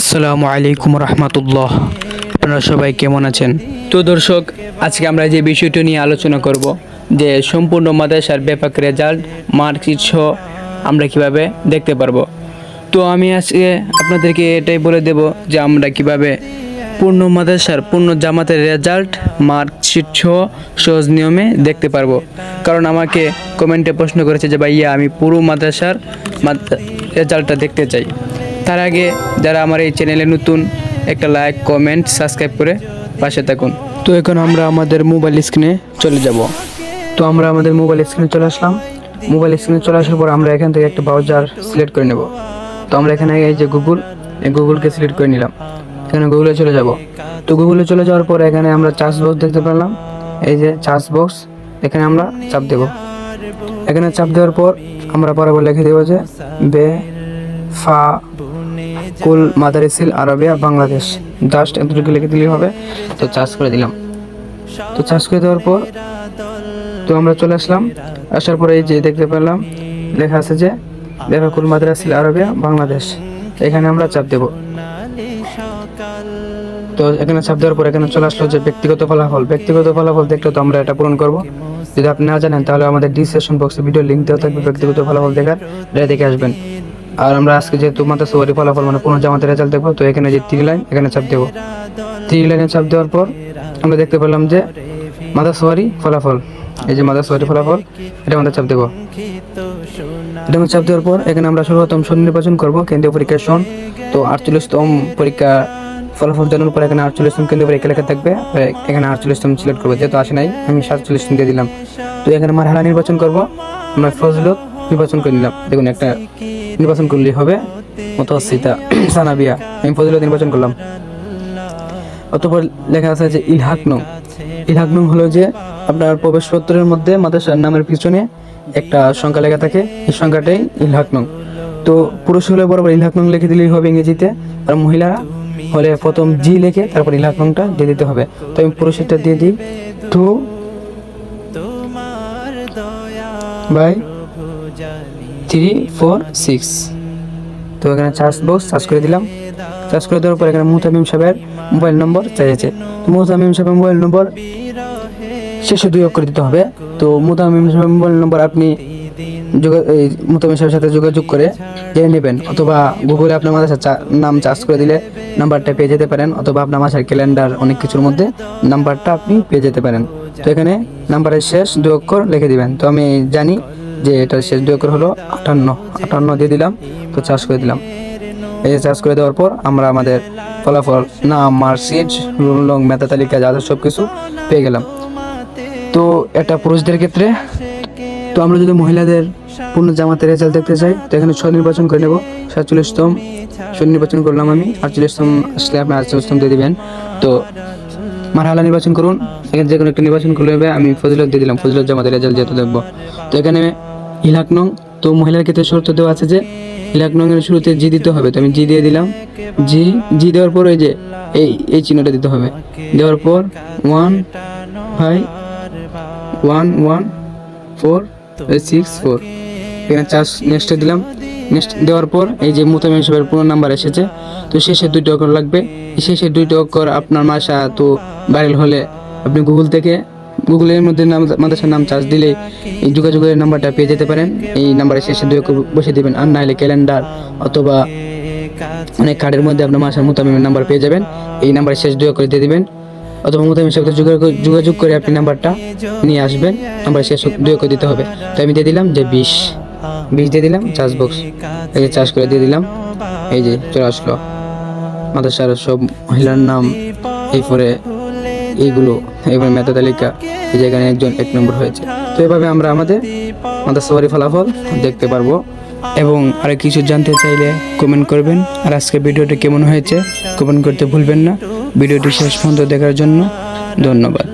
আসসালামু আলাইকুম রহমতুল্লাহ। আপনারা সবাই কেমন আছেন? তো দর্শক, আজকে আমরা যে বিষয়টি নিয়ে আলোচনা করব, যে সম্পূর্ণ মাদ্রাসার ব্যাপক রেজাল্ট, মার্কশিট সহ আমরা কীভাবে দেখতে পারব। তো আমি আজকে আপনাদেরকে এটাই বলে দেব যে আমরা কীভাবে পূর্ণ মাদ্রাসার, পূর্ণ জামাতের রেজাল্ট, মার্কশিট সহ সহজ নিয়মে দেখতে পারব। কারণ আমাকে কমেন্টে প্রশ্ন করেছে যে, ভাইয়া, আমি পুরো মাদ্রাসার রেজাল্টটা দেখতে চাই। তার আগে যারা আমার এই চ্যানেলে নতুন, একটা লাইক কমেন্ট সাবস্ক্রাইব করে পাশে থাকুন। তো এখন আমরা আমাদের মোবাইল স্ক্রিনে চলে যাব। তো আমরা আমাদের মোবাইল স্ক্রিনে চলে আসলাম। মোবাইল স্ক্রিনে চলে আসার পর আমরা এখান থেকে একটা ব্রাউজার সিলেক্ট করে নেব। তো আমরা এখানে এই যে গুগল এই গুগলকে সিলেক্ট করে নিলাম। এখানে গুগলে চলে যাব। তো গুগলে চলে যাওয়ার পর এখানে আমরা চার্জ বক্স দেখতে পেলাম। এই যে চার্জ বক্স এখানে আমরা চাপ দেব। এখানে চাপ দেওয়ার পর আমরা বরাবর লিখে দেবো যে বে ফা কুল, মাদারিসিল, আরবিয়া, বাংলাদেশ। জাস্ট এতটুকু লিখে দিলেই হবে। তো চার্জ করে দিলাম। তো চার্জ করে দেওয়ার পর তো আমরা চলে আসলাম। আসার পরে এই যে দেখতে পেলাম, লেখা আছে যে বেফাকুল মাদ্রাসিল, আরবিয়া, বাংলাদেশ। এখানে আমরা চাপ দেব। তো এখানে চাপ দেওয়ার পর এখানে চলে আসলো যে ব্যক্তিগত ফলাফল। ব্যক্তিগত ফলাফল দেখলে তো আমরা এটা পূরণ করব। যদি আপনি না জানেন, তাহলে আমাদের ডিসক্রিপশন বক্সে ভিডিও লিঙ্ক দেওয়া থাকবে ব্যক্তিগত ফলাফল দেখার। এটা দেখে আসবেন। আর আমরা আজকে যেহেতু মাত্র সবারই ফলাফল মানে পুনঃ জামাতের রেজাল্ট দেখব, তো এখানে যে থ্রি লাইন এখানে চাপ দেবো। থ্রি লাইনে চাপ দেওয়ার পর আমরা দেখতে পেলাম যে মাথা সোয়ারি ফলাফল, এই যে মাথা সোয়ারি ফলাফল, এটা আমাদের চাপ দেবো। এটা চাপ দেওয়ার পর এখানে আমরা সর্বপ্রথম সন নির্বাচন করব, কেন্দ্রীয় পরীক্ষা সন। তো আটচল্লিশতম পরীক্ষা ফলাফল জানানোর পর এখানে আটচল্লিশতম কেন্দ্রীয় পরীক্ষা লেখা থাকবে এখানে আটচল্লিশতম সিলেক্ট করব, যেহেতু আসে নাই, আমি সাতচল্লিশতম দিয়ে দিলাম। তো এখানে মারহালা নির্বাচন করব, আমরা ফজলত নির্বাচন করে নিলাম। দেখুন একটা নির্বাচন করলেই হবে। মতসিতা সানাবিয়া আমি ফজলত নির্বাচন করলাম। অতপর লেখা আছে যে ইলহাক নং। ইলহাক নং হলো যে আপনার প্রবেশপত্রের মধ্যে মাদ্রাসার নামের পিছনে একটা সংখ্যা লেখা থাকে। এই সংখ্যাটাই ইলহাক নং। তো পুরুষ হলে বরাবর ইলহাক নং লিখে দিলেই হবে ইংরেজিতে। আর মহিলারা হলে প্রথম জি লিখে তারপর ইলহাক নংটা দিয়ে দিতে হবে। তো আমি পুরুষেরটা দিয়ে দিই। Two by. Three four six তো এখানে চার্জ বক্স চার্জ করে দিলাম। চার্জ করে দেওয়ার পর এখানে মুহতামিম সাহেবের মোবাইল নম্বর চাইছে। তো মুহতামিম সাহেবের মোবাইল নম্বর শেষে দুই অক্ষর দিতে হবে। তো মুহতামিম সাহেবের মোবাইল নম্বর আপনি মুহতামিম সাহেবের সাথে যোগাযোগ করে জেনে নেবেন। অথবা গুগলে আপনার চা- নাম চার্জ করে দিলে নাম্বারটা পেয়ে যেতে পারেন। অথবা আপনার মাসের ক্যালেন্ডার অনেক কিছুর মধ্যে নাম্বারটা আপনি পেয়ে যেতে পারেন। তো এখানে নাম্বারের শেষ দুই অক্ষর লিখে দিবেন। তো আমি জানি যে এটার শেষ দুই অক্ষর হলো আটান্ন আটান্ন দিয়ে দিলাম, তো চাষ করে দিলাম। এই চাষ করে দেওয়ার পর আমরা আমাদের ফলাফল, নাম, মার্কশিট রোল লং মেধা তালিকা যাদের সব কিছু পেয়ে গেলাম। তো এটা পুরুষদের ক্ষেত্রে, তো আমরা যদি মহিলাদের পূর্ণ জামাতের রেজাল্ট দেখতে চাই, তো এখানে ছয় নির্বাচন করে নেব, সাতচল্লিশতম। ছয় নির্বাচন করলাম আমি, আটচল্লিশতম আসলে আপনি আটচল্লিশতম দিয়ে দিবেন। তো মারহালা নির্বাচন করুন। এখানে যে কোনো একটা নির্বাচন করলে হবে, আমি ফজিলত দিয়ে দিলাম, ফজিলত জামাতের রেজাল্ট যেহেতু দেখব। তো এখানে ইলাক নং, তো মহিলার ক্ষেত্রে শর্ত দেওয়া আছে যে, ইলাক নং এর শুরুতে জি দিতে হবে। তো আমি জি দিয়ে দিলাম। জি জি দেওয়ার পর ওই যে, এই এই চিহ্নটা দিতে হবে। দেওয়ার পর one, five, one one, four six, four. এখানে চার্জ নেক্সটে দিলাম। নেক্সট দেওয়ার পর এই যে মোতামিম সাহেবের পুরো নাম্বার এসেছে, তো শেষে দুইটা অক্ষর লাগবে। শেষে দুইটা অক্ষর আপনার মাসা তো ভাইরাল হলে আপনি গুগল থেকে গুগলের মধ্যে মাদ্রাসার নাম চার্জ দিলে এই যোগাযোগের নাম্বারটা পেয়ে যেতে পারেন। এই নাম্বারে শেষে দুই অক্ষর বসে দেবেন, আর না হলে ক্যালেন্ডার অথবা অনেক কার্ডের মধ্যে আপনার মাসার মোতামিমের নাম্বার পেয়ে যাবেন। এই নাম্বারে শেষ দুই অক্ষর দিয়ে দেবেন। অথবা মোতামিমের সাথে যোগাযোগ যোগাযোগ করে আপনি নাম্বারটা নিয়ে আসবেন নাম্বার শেষ দুই অক্ষর দিতে হবে। তো আমি দিয়ে দিলাম যে বিশ। বিশ দিয়ে দিলাম চার্জ বক্স এই যে চার্জ করে দিয়ে দিলাম। এই যে চলে আসলো। মাদ্রাসার সব মহিলার নাম এরপরে এইগুলো এবার মেধা তালিকা, এই যেখানে একজন এক নম্বর হয়েছে। তো এভাবে আমরা আমাদের মাদ্রাসাবাড়ি ফলাফল দেখতে পারব। এবং আর কিছু জানতে চাইলে কমেন্ট করবেন। আর আজকে ভিডিওটি কেমন হয়েছে কমেন্ট করতে ভুলবেন না। ভিডিওটি শেষ পর্যন্ত দেখার জন্য ধন্যবাদ।